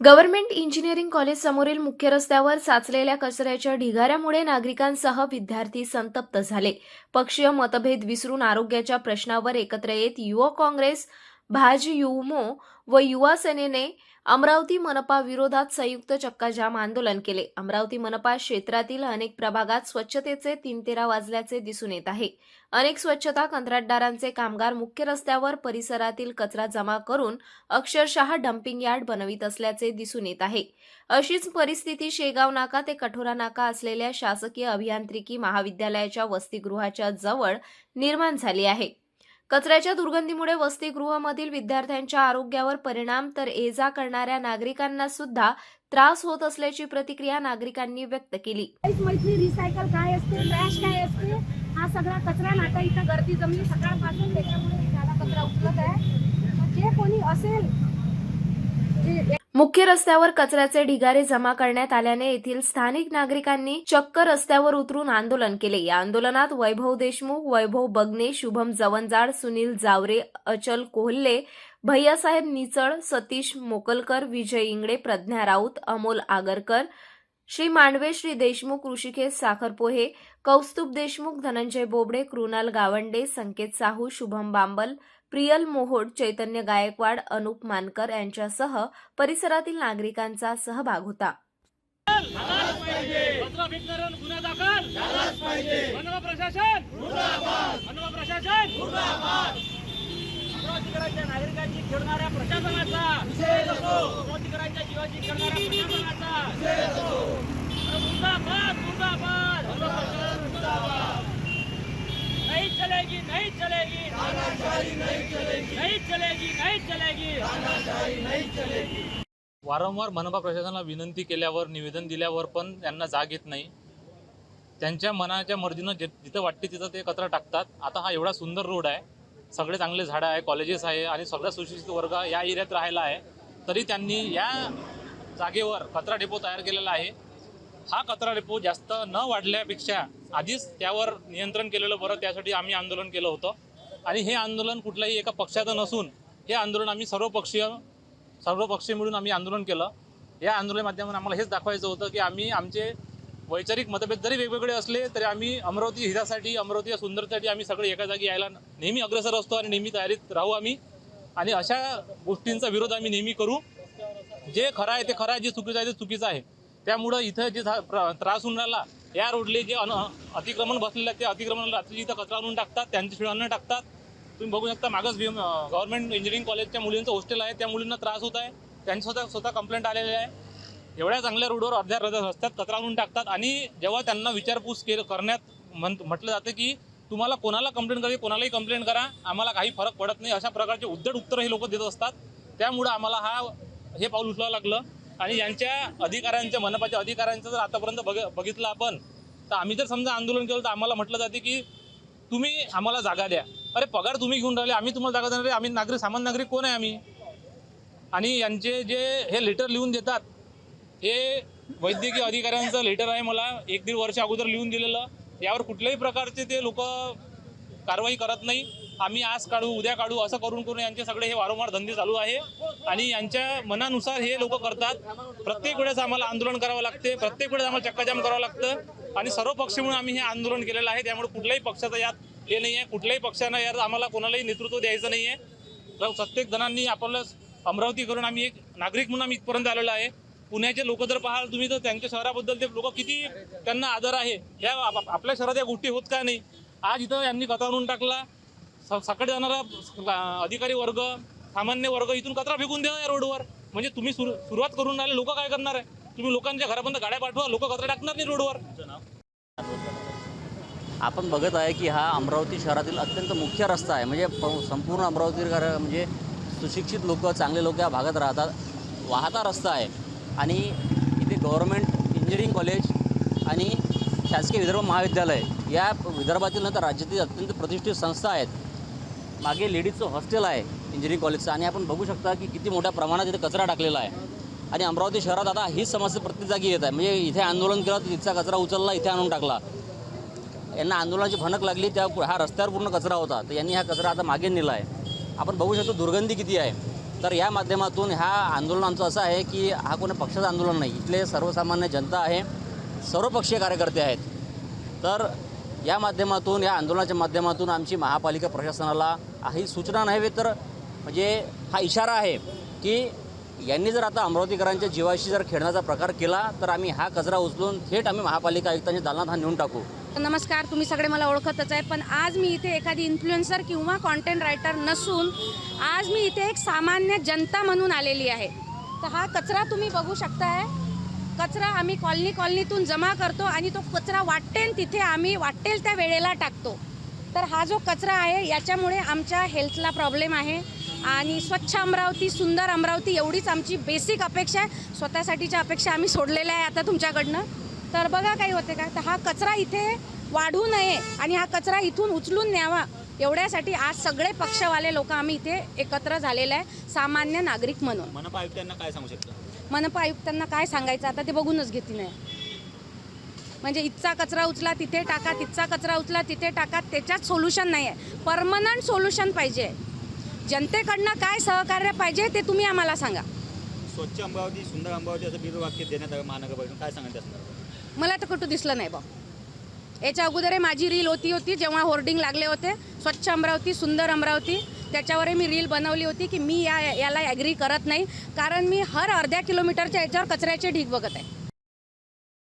Government engineering college समोरील मुख्य रस्त्यावर साचलेल्या कचऱ्याच्या ढिगाऱ्यामुळे नागरिकांसह विद्यार्थी संतप्त झाले. पक्षीय मतभेद विसरून आरोग्याच्या प्रश्नावर एकत्र येत युवक काँग्रेस भाज युमो व युवा सेनेने अमरावती मनपा विरोधात संयुक्त चक्काजाम आंदोलन केले. अमरावती मनपा क्षेत्रातील अनेक प्रभागात स्वच्छतेचे तीन तेरा वाजल्याचे दिसून येत आहे. अनेक स्वच्छता कंत्राटदारांचे कामगार मुख्य रस्त्यावर परिसरातील कचरा जमा करून अक्षरशः डम्पिंग यार्ड बनवित असल्याचे दिसून येत आहे. अशीच परिस्थिती शेगाव नाका ते कठोरा नाका असलेल्या शासकीय अभियांत्रिकी महाविद्यालयाच्या वसतिगृहाच्या जवळ निर्माण झाली आहे. कचऱ्याच्या दुर्गंधीमुळे वसतिगृहामधील विद्यार्थ्यांच्या आरोग्यावर परिणाम तर ये जा करणाऱ्या नागरिकांना सुद्धा त्रास होत असल्याची प्रतिक्रिया नागरिकांनी व्यक्त केली. रिसायकल काय असते ट्रॅश काय असते हा सगळा कचरा ना आता इथं गर्दी जमली सकाळपासून त्याच्यामुळे कचरा उचलत आहे. जे कोणी असेल जे मुख्य रस्त्यावर कचऱ्याचे ढिगारे जमा करण्यात आल्याने येथील स्थानिक नागरिकांनी चक्क रस्त्यावर उतरून आंदोलन केले. या आंदोलनात वैभव देशमुख वैभव बगने शुभम जवंजाड सुनील जावरे अचल कोहल्ले भैयासाहेब निचळ सतीश मोकलकर विजय इंगडे प्रज्ञा राऊत अमोल आगरकर श्री मांडवे श्री देशमुख ऋषिकेश साखरपोहे कौस्तुभ देशमुख धनंजय बोबडे कृणाल गावंडे संकेत साहू शुभम बांबल प्रियल मोहोड चैतन्य गायकवाड अनुप मानकर यांच्यासह परिसरातील नागरिकांचा सहभाग होता. अमरावतीकरांच्या नागरिकांची खेळणाऱ्या प्रशासनाचा. अमरावतीकरांच्या जीवाची खेळणाऱ्या प्रशासनाचा अरे मुर्दाबाद मुर्दाबाद नहीं चलेगी नहीं चलेगी नहीं चलेगी नहीं चलेगी वारंवार मनपा प्रशासनाला विनंती केल्यावर निवेदन दिल्यावर पण त्यांना जाग येत नाही. त्यांच्या मनाच्या मर्जीनं जे जिथं वाटते तिथं ते कचरा टाकतात. आता हा एवढा सुंदर रोड आहे. सगळे चांगले झाडं आहे कॉलेजेस आहे आणि सगळा सुशिक्षित वर्ग या एरियात राहिला आहे. तरी त्यांनी या जागेवर कचरा डेपो तयार केलेला आहे. हा कचरा डेपो जास्त न वाढल्यापेक्षा आधीच त्यावर नियंत्रण केलेलं बरं. त्यासाठी आम्ही आंदोलन केलं होतं. आणि हे आंदोलन कुठल्याही एका पक्षाचं नसून हे आंदोलन आम्ही सर्वपक्षीय सर्व मिळून आम्ही आंदोलन केलं. या आंदोलन माध्यमातून आम्हाला हेच दाखवायचं होतं की आम्ही आमचे वैचारिक मतभेद जरी वेगवेगळे असले तरी आम्ही अमरावती हिरासाठी अमरावती या सुंदरसाठी आम्ही सगळे एका जागी यायला नेहमी अग्रेसर असतो आणि नेहमी तयारीत राहू आम्ही. आणि अशा गोष्टींचा विरोध आम्ही नेहमी करू. जे खरं आहे ते खरं आहे जे चुकीचं आहे ते चुकीचं आहे. त्यामुळं इथं जे झा- प्र- त्रास होऊन राहिला या रोडले जे अन अतिक्रमण बसलेलं आहे ते अतिक्रमण रात्री इथं कचरा आणून टाकतात त्यांची शिळांना टाकतात. तुम्ही बघू शकता मागच गव्हर्नमेंट इंजिनिअरिंग कॉलेजच्या मुलींचं हॉस्टेल आहे. त्या मुलींना त्रास होत आहे. त्यांनी स्वतः स्वतः कंप्लेंट आलेली आहे. एवढ्या चांगल्या रोडवर अर्ध्या अर्ध्या रस्त्यात कचरा आणून टाकतात आणि जेव्हा त्यांना विचारपूस केलं करण्यात म्हण म्हटलं जातं की तुम्हाला कोणाला कंप्लेंट करावी कोणालाही कंप्लेंट करा. आम्हाला काही फरक पडत नाही. अशा प्रकारचे उद्धट उत्तर हे लोक देत असतात. त्यामुळं आम्हाला हा हे पाऊल उचलावं लागलं. आणि यांच्या अधिकाऱ्यांच्या मनपाच्या अधिकाऱ्यांचं जर आतापर्यंत बघ बघितलं आपण तर आम्ही जर समजा आंदोलन केलं तर आम्हाला म्हटलं जाते की तुम्ही आम्हाला जागा द्या. अरे पगार तुम्ही घेऊन राहिले आम्ही तुम्हाला जागा देणार आम्ही नागरिक सामान्य नागरिक कोण आहे आम्ही? आणि यांचे जे हे लेटर लिहून देतात हे वैद्यकीय अधिकाऱ्यांचं लेटर आहे. मला एक दीड वर्ष अगोदर लिहून दिलेलं. यावर कुठल्याही प्रकारचे ते लोक कारवाई करत नाही. आम्ही आज काढू उद्या काढू असं करून करून यांचे सगळे हे वारंवार धंदे चालू आहे. आणि यांच्या मनानुसार हे लोक करतात. प्रत्येक वेळेस आम्हाला आंदोलन करावं लागते. प्रत्येक वेळेस आम्हाला चक्काजाम करावं लागतं. आणि सर्व पक्ष म्हणून आम्ही हे आंदोलन केलेलं आहे. त्यामुळे कुठल्याही पक्षाचं यात हे नाही आहे. कुठल्याही पक्षानं यात आम्हाला कोणालाही नेतृत्व द्यायचं नाही आहे. प्रत्येक जणांनी आपलं अमरावती करून आम्ही एक नागरिक म्हणून आम्ही इथपर्यंत आलेलो आहे. पुण्याचे लोक जर पाहाल तुम्ही तर त्यांच्या शहराबद्दल ते लोक किती त्यांना आदर आहे. या आपल्या शहरात या गोष्टी होत का नाही? आज इथं यांनी कथा आणून टाकला. स- सकाळी जाणारा अधिकारी वर्ग सामान्य वर्ग इथून कचरा फेकून द्या या रोडवर. म्हणजे तुम्ही सुरू सुरुवात करून राहिले लोक काय करणार आहे? तुम्ही लोकांच्या घरापर्यंत गाड्या पाठवा लोक कचरा टाकणार नाही रोडवर. आपण बघत आहे की हा अमरावती शहरातील अत्यंत मुख्य रस्ता आहे. म्हणजे प- संपूर्ण अमरावती म्हणजे सुशिक्षित लोक चांगले लोक या भागात राहतात. वाहता रस्ता आहे. आणि इथे गव्हर्मेंट इंजिनिअरिंग कॉलेज आणि शासकीय विदर्भ महाविद्यालय या विदर्भातील नंतर राज्यातील अत्यंत प्रतिष्ठित संस्था आहेत. मागे लेडीजचं हॉस्टेल आहे इंजिनिअरिंग कॉलेजचं आणि आपण बघू शकता की किती मोठ्या प्रमाणात इथे कचरा टाकलेला आहे. आणि अमरावती शहरात आता हीच समस्या प्रत्येक जागी येत आहे. म्हणजे इथे आंदोलन केलं तर तिथचा कचरा उचलला इथे आणून टाकला. यांना आंदोलनाची भनक लागली त्या हा रस्त्यावर पूर्ण कचरा होता. तर यांनी हा कचरा आता मागे नेला आहे. आपण बघू शकतो दुर्गंधी किती आहे. तर या माध्यमातून ह्या आंदोलनाचं असं आहे की हा कोणी पक्षाचं आंदोलन नाही. इथले सर्वसामान्य जनता आहे. सर्वपक्षीय कार्यकर्ते आहेत. तर या माध्यमातून या आंदोलनाच्या माध्यमातून आमची महापालिका प्रशासनाला ही सूचना नव्हे तर म्हणजे हा इशारा आहे की यांनी जर आता अमरावतीकरांच्या जीवाशी जर खेळण्याचा प्रकार केला तर आम्ही हा कचरा उचलून थेट आम्ही महापालिका आयुक्तांच्या दालनात हा नेऊन टाकू. नमस्कार तुम्ही सगळे मला ओळखतच आहे पण आज मी इथे एखादी इन्फ्लुएन्सर किंवा कॉन्टेंट रायटर नसून आज मी इथे एक सामान्य जनता म्हणून आलेली आहे. तर हा कचरा तुम्ही बघू शकता आहे कचरा आम्ही कॉलनी कॉलनीतून जमा करतो आणि तो कचरा वाटेल तिथे आम्ही वाटेल त्या वेळेला टाकतो. तर हा जो कचरा आहे याच्यामुळे आमच्या हेल्थला प्रॉब्लेम आहे. आणि स्वच्छ अमरावती सुंदर अमरावती एवढीच आमची बेसिक अपेक्षा आहे. स्वतःसाठीच्या अपेक्षा आम्ही सोडलेल्या आहे आता तुमच्याकडनं. तर बघा काही होते का? तर हा कचरा इथे वाढू नये आणि हा कचरा इथून उचलून न्यावा. एवढ्यासाठी आज सगळे पक्षवाले लोक आम्ही इथे एकत्र झालेले आहे सामान्य नागरिक म्हणून. मनपा आयुक्तांना काय सांगू शकतो? मनपा आयुक्तांना काय सांगायचं? आता ते बघूनच घेतील. नाही म्हणजे इथचा कचरा उचला तिथे टाका तिथचा कचरा उचला तिथे टाका त्याच्यात सोल्युशन नाही आहे परमनंट सोल्युशन पाहिजे. जनतेकडनं काय सहकार्य पाहिजे ते तुम्ही आम्हाला सांगा. स्वच्छ अमरावती सुंदर अमरावती असं बिरुद वाक्य देण्यात आलं महानगरपालिकेने काय सांगायचं मला तर कुठं दिसलं नाही बा. याच्या अगोदर माझी रील होती होती जेव्हा होर्डिंग लागले होते. स्वच्छ अमरावती सुंदर अमरावती. त्याच्यावरही मी रील बनवली होती की मी या याला ॲग्री करत नाही. कारण मी हर अर्ध्या किलोमीटरच्या याच्यावर कचऱ्याचे ढीग बघत आहे.